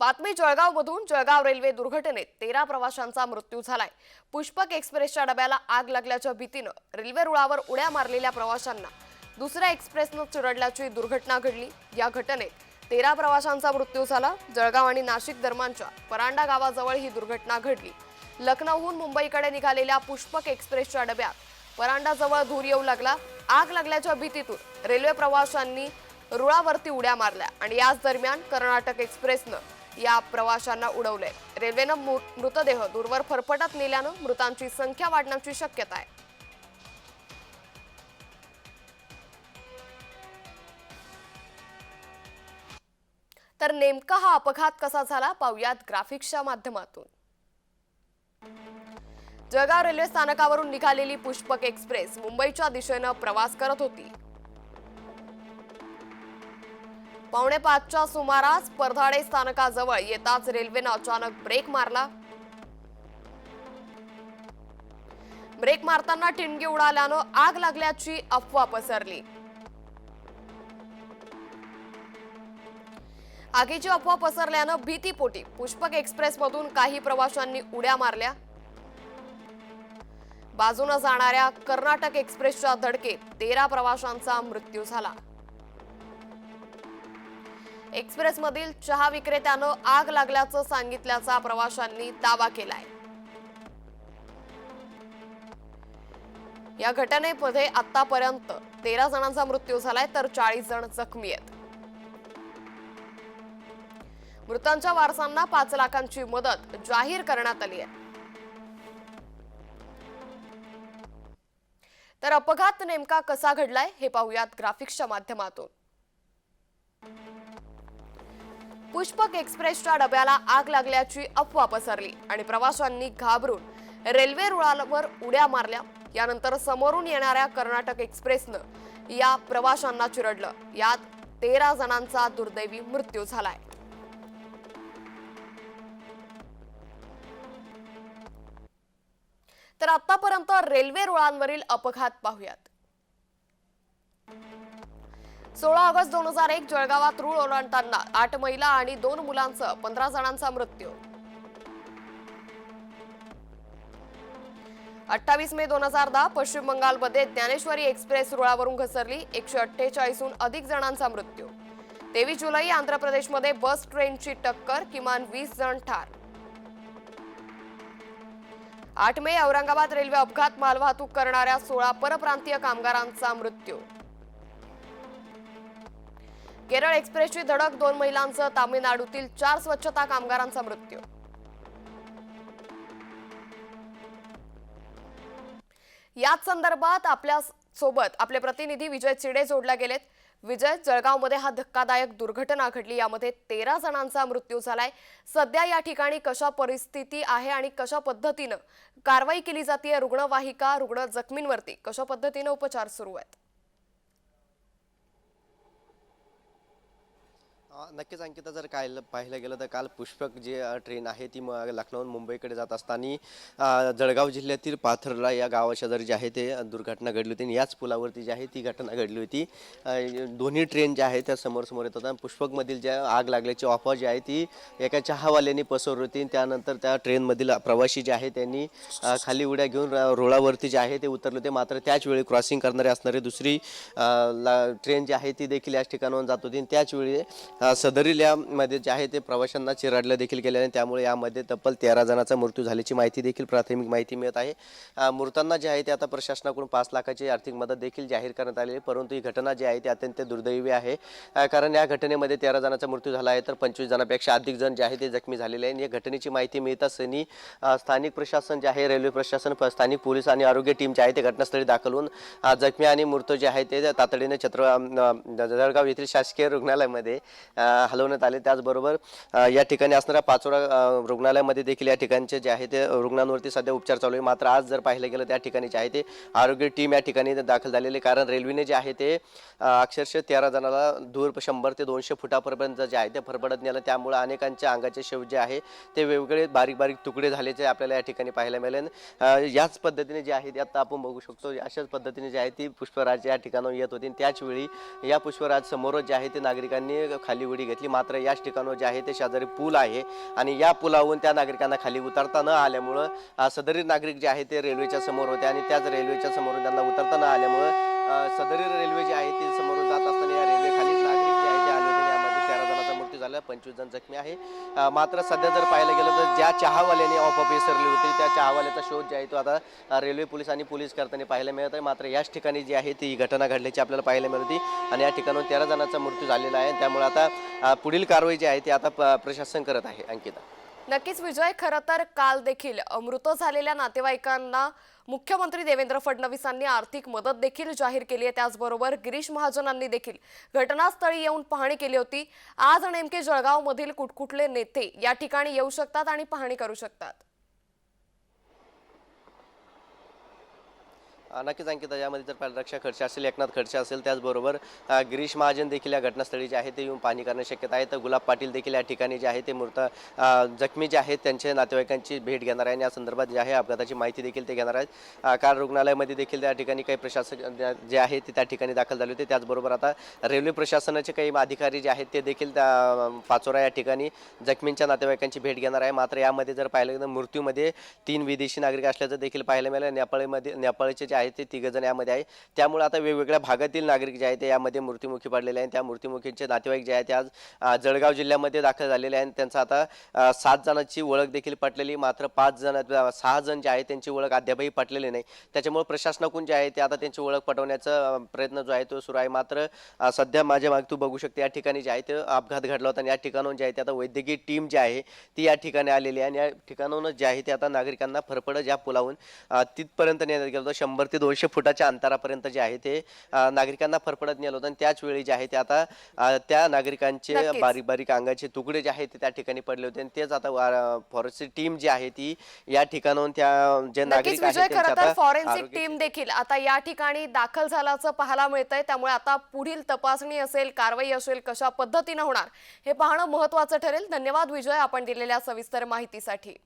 बातमी जळगावमधून जळगाव रेल्वे दुर्घटनेत तेरा प्रवाशांचा मृत्यू झालाय. पुष्पक एक्सप्रेसच्या डब्याला आग लागल्याच्या भीतीनं रेल्वे रुळावर उड्या मारलेल्या प्रवाशांना दुसऱ्या एक्सप्रेसनं चिरडल्याची दुर्घटना घडली. या घटनेत तेरा प्रवाशांचा मृत्यू झाला. जळगाव आणि नाशिक दरम्यानच्या परांडा गावाजवळ ही दुर्घटना घडली. लखनौहून मुंबईकडे निघालेल्या पुष्पक एक्सप्रेसच्या डब्यात परांडाजवळ धूर येऊ लागला. आग लागल्याच्या भीतीतून रेल्वे प्रवाशांनी रुळावरती उड्या मारल्या आणि याच दरम्यान कर्नाटक एक्सप्रेसनं या प्रवाशांना उडवलंय रेल्वेनं मृतदेह दूरवर फरफटत नेल्यानं मृतांची संख्या वाढण्याची शक्यता आहे. तर नेमका हा अपघात कसा झाला पाहुयात ग्राफिक्सच्या माध्यमातून. जळगाव रेल्वे स्थानकावरून निघालेली पुष्पक एक्सप्रेस मुंबईच्या दिशेनं प्रवास करत होती. पावणे पाचच्या सुमारास परधाडे स्थानकाजवळ येताच रेल्वेनं अचानक ब्रेक मारला. ब्रेक मारताना टिणगी उडाल्यानं आग लागल्याची अफवा पसरली. आगीची अफवा पसरल्यानं भीतीपोटी पुष्पक एक्सप्रेसमधून काही प्रवाशांनी उड्या मारल्या. बाजूनं जाणाऱ्या कर्नाटक एक्सप्रेसच्या धडकेत तेरा प्रवाशांचा मृत्यू झाला. एक्सप्रेसमधील चहा विक्रेत्यानं आग लागल्याचं सांगितल्याचा प्रवाशांनी दावा केलाय. या घटनेमध्ये आतापर्यंत तेरा जणांचा मृत्यू झालाय तर चाळीस जण जखमी आहेत. मृतांच्या वारसांना पाच लाखांची मदत जाहीर करण्यात आली आहे. तर अपघात नेमका कसा घडलाय हे पाहूयात ग्राफिक्सच्या माध्यमातून. पुष्पक एक्सप्रेसच्या डब्याला आग लागल्याची अफवा पसरली आणि प्रवाशांनी घाबरून रेल्वे रुळावर उड्या मारल्या. यानंतर समोरून येणाऱ्या कर्नाटक एक्सप्रेसनं या प्रवाशांना चिरडलं. यात तेरा जणांचा दुर्दैवी मृत्यू झालाय. तर आतापर्यंत रेल्वे रुळांवरील अपघात पाहूयात. सोळा ऑगस्ट दोन हजार एक जळगावात रूळ ओलांडताना आठ महिला आणि दोन मुलांसह पंधरा जणांचा मृत्यू. अठ्ठावीस मे दोन हजार दहा पश्चिम बंगालमध्ये ज्ञानेश्वरी एक्सप्रेस रुळावरून घसरली. एकशे अठ्ठेचाळीसहून अधिक जणांचा मृत्यू. तेवीस जुलै आंध्र प्रदेशमध्ये बस ट्रेनची टक्कर किमान वीस जण ठार. आठ मे औरंगाबाद रेल्वे अपघात मालवाहतूक करणाऱ्या सोळा परप्रांतीय कामगारांचा मृत्यू. केरळ एक्सप्रेसची धडक दोन महिलांसह तामिळनाडूतील चार स्वच्छता कामगारांचा मृत्यू. याच संदर्भात आपल्यासोबत आपले प्रतिनिधी विजय चिडे जोडल्या गेलेत. विजय जळगावमध्ये हा धक्कादायक दुर्घटना घडली. यामध्ये तेरा जणांचा मृत्यू झालाय. सध्या या ठिकाणी कशा परिस्थिती आहे आणि कशा पद्धतीनं कारवाई केली जाते रुग्णवाहिका रुग्ण जखमींवरती कशा पद्धतीनं उपचार सुरू आहेत? नक्कीच अंकिता जर काय पाहिलं गेलं तर काल पुष्पक जी ट्रेन आहे ती मग लखनौहून मुंबईकडे जात असताना जळगाव जिल्ह्यातील पाथरला या गावाशेजारी जे आहे ते दुर्घटना घडली होती आणि याच पुलावरती जी आहे ती घटना घडली होती. दोन्ही ट्रेन ज्या आहे त्या समोर समोर येत होत्या पुष्पकमधील ज्या आग लागल्याची ऑफर जी आहे ती एका चहावाल्याने पसरली होती त्यानंतर त्या ट्रेनमधील प्रवासी जे आहे त्यांनी खाली उड्या घेऊन रुळावरती जे आहे ते उतरले होते. मात्र त्याच वेळी क्रॉसिंग करणारे असणारी दुसरी ला- ट्रेन जी आहे ती देखील याच ठिकाणाहून जात होती त्याचवेळी त्याच वेळी सदरील यामध्ये जे आहे ते प्रवाशांना चिराडलं देखील गेले आणि त्यामुळे यामध्ये तब्बल तेरा जणांचा मृत्यू झाल्याची माहिती देखील प्राथमिक माहिती मिळत आहे. मृतांना जे आहे ते आता प्रशासनाकडून पाच लाखाची आर्थिक मदत देखील जाहीर करण्यात आलेली आहे. परंतु ही घटना जी आहे ती अत्यंत दुर्दैवी आहे. कारण या घटनेमध्ये तेरा जणांचा मृत्यू झाला आहे. तर पंचवीस जणांपेक्षा अधिक जण जे आहे ते जखमी झालेले आहे आणि या घटनेची माहिती मिळताच त्यांनी स्थानिक प्रशासन जे आहे रेल्वे प्रशासन प- स्थानिक पोलीस आणि आरोग्य टीम जे आहे ते घटनास्थळी दाखल होऊन जखमी आणि मृत जे आहे ते तातडीने छत्र जळगाव येथील शासकीय रुग्णालयामध्ये हलवण्यात आले. त्याचबरोबर या ठिकाणी असणाऱ्या पाचोरा रुग्णालयामध्ये देखील या ठिकाणचे जे आहे ते रुग्णांवरती सध्या उपचार चालू आहे. मात्र आज जर पाहिलं गेलं त्या ठिकाणी जे आहे ते आरोग्य टीम या ठिकाणी दाखल झालेली आहे. कारण रेल्वेने जे आहे ते अक्षरशः तेरा जणाला दूर शंभर ते दोनशे फुटापर्यंत जे आहे ते फरफडत नेलं. त्यामुळे अनेकांच्या अंगाचे शेव जे आहे ते वेगवेगळे बारीक बारीक तुकडे झाल्याचे आपल्याला या ठिकाणी पाहायला मिळेल. याच पद्धतीने जे आहे ते आता आपण बघू शकतो अशाच पद्धतीने जे आहे ती पुष्पराज या ठिकाणाहून येत होती. त्याचवेळी त्याच वेळी या पुष्पराज समोरच जे आहे ते नागरिकांनी खाली उडी घेतली. मात्र याच ठिकाणावर जे आहे ते शेजारी पूल आहे आणि या पुलावरून त्या नागरिकांना खाली उतरता न आल्यामुळं सदरी नागरिक जे आहे ते रेल्वेच्या समोर होते आणि त्याच रेल्वेच्या समोरून त्यांना उतरता न आल्यामुळं सदरी रेल्वे जी आहे ती समोरून जात असताना या रेल्वे खाली नागरिक जे आहे ते आले होते यामध्ये तेरा जणांचा मृत्यू झाला पंचवीस जण जखमी आहे. मात्र सध्या जर पाहायला गेलं तर ज्या चहावाल्याने ऑफ विसरली होती त्या चहावाल्याचा शोध जे आहे तो आता रेल्वे पोलीस आणि पोलीस करताना पाहायला मिळत आहे. मात्र याच ठिकाणी जी आहे ती घटना घडल्याची आपल्याला पाहायला मिळत होती आणि या ठिकाणून तेरा जणांचा मृत्यू झालेला आहे. त्यामुळे आता पुढील कारवाई जी आहे ती आता प्रशासन करत आहे. अंकिता. नक्कीच विजय खरं तर काल देखील मृत झालेल्या नातेवाईकांना मुख्यमंत्री देवेंद्र फडणवीसांनी आर्थिक मदत देखील जाहीर केली आहे. त्याचबरोबर गिरीश महाजनांनी देखील घटनास्थळी येऊन पाहणी केली होती. आज नेमके जळगावमधील कुठकुठले नेते या ठिकाणी येऊ शकतात आणि पाहणी करू शकतात. नक्कीच अंकिता यामध्ये जर पाहिलं रक्षा खर्च असेल एकनाथ खर्च असेल त्याचबरोबर गिरीश महाजन देखील या घटनास्थळी जे आहे ते येऊन पाहणी करण्याची शक्यता आहे. तर गुलाब पाटील देखील या ठिकाणी जे आहे ते मृत जखमी जे आहेत त्यांच्या नातेवाईकांची भेट घेणार आहे. आणि या संदर्भात जे आहे अपघाताची माहिती देखील ते घेणार आहेत. कार काल रुग्णालयामध्ये देखील त्या ठिकाणी काही प्रशासक जे आहे ते त्या ठिकाणी दाखल झाले होते. त्याचबरोबर आता रेल्वे प्रशासनाचे काही अधिकारी जे आहेत ते देखील त्या पाचोरा या ठिकाणी जखमींच्या नातेवाईकांची भेट घेणार आहे. मात्र यामध्ये जर पाहिलं तर मृत्यूमध्ये तीन विदेशी नागरिक असल्याचं देखील पाहायला मिळालं. नेपाळमध्ये नेपाळचे जे आहे ते तिघजण यामध्ये आहे. त्यामुळे आता वेगवेगळ्या भागातील नागरिक जे आहेत ते यामध्ये मृत्युमुखी पडलेले आहेत. त्या मृत्युमुखींचे नातेवाईक जे आहेत ते आज जळगाव जिल्ह्यामध्ये दाखल झालेले आहेत. त्यांचा आता सात जणांची ओळख देखील पटलेली मात्र पाच जण सहा जण जे आहेत त्यांची ओळख अद्यापही पटलेली नाही. त्याच्यामुळे प्रशासनाकडून जे आहे ते आता त्यांची ओळख पटवण्याचा प्रयत्न जो आहे तो सुरू आहे. मात्र सध्या माझ्या मागे तू बघू शकते या ठिकाणी जे आहे ते अपघात घडला होता आणि या ठिकाणाहून जे आहे ते आता वैद्यकीय टीम जी आहे ती या ठिकाणी आलेली आहे. आणि या ठिकाणाहून जे आहे ते आता नागरिकांना फरफड ज्या पुलावून तिथपर्यंत नेण्यात गेलं होतं. शंभर ते दोनशे फुटाच्या अंतरापर्यंत जे आहे ते नागरिकांना फरफडत नेलं होतं. आणि त्याच वेळी जे आहे ते आता त्या नागरिकांचे. बारीक बारीक अंगाचे तुकडे जे आहेत ते त्या ठिकाणी पडले होते. आणि तेच आता फॉरेस्टची टीम जी आहे ती या ठिकाणाहून त्या जे नागरिक आहेत फॉरेन्सिक टीम देखील आता या ठिकाणी दाखल झाल्याचं पाहायला मिळतंय. त्यामुळे आता पुढील तपासणी असेल कारवाई असेल कशा पद्धतीनं होणार हे पाहणं महत्वाचं ठरेल. धन्यवाद विजय आपण दिलेल्या सविस्तर माहितीसाठी.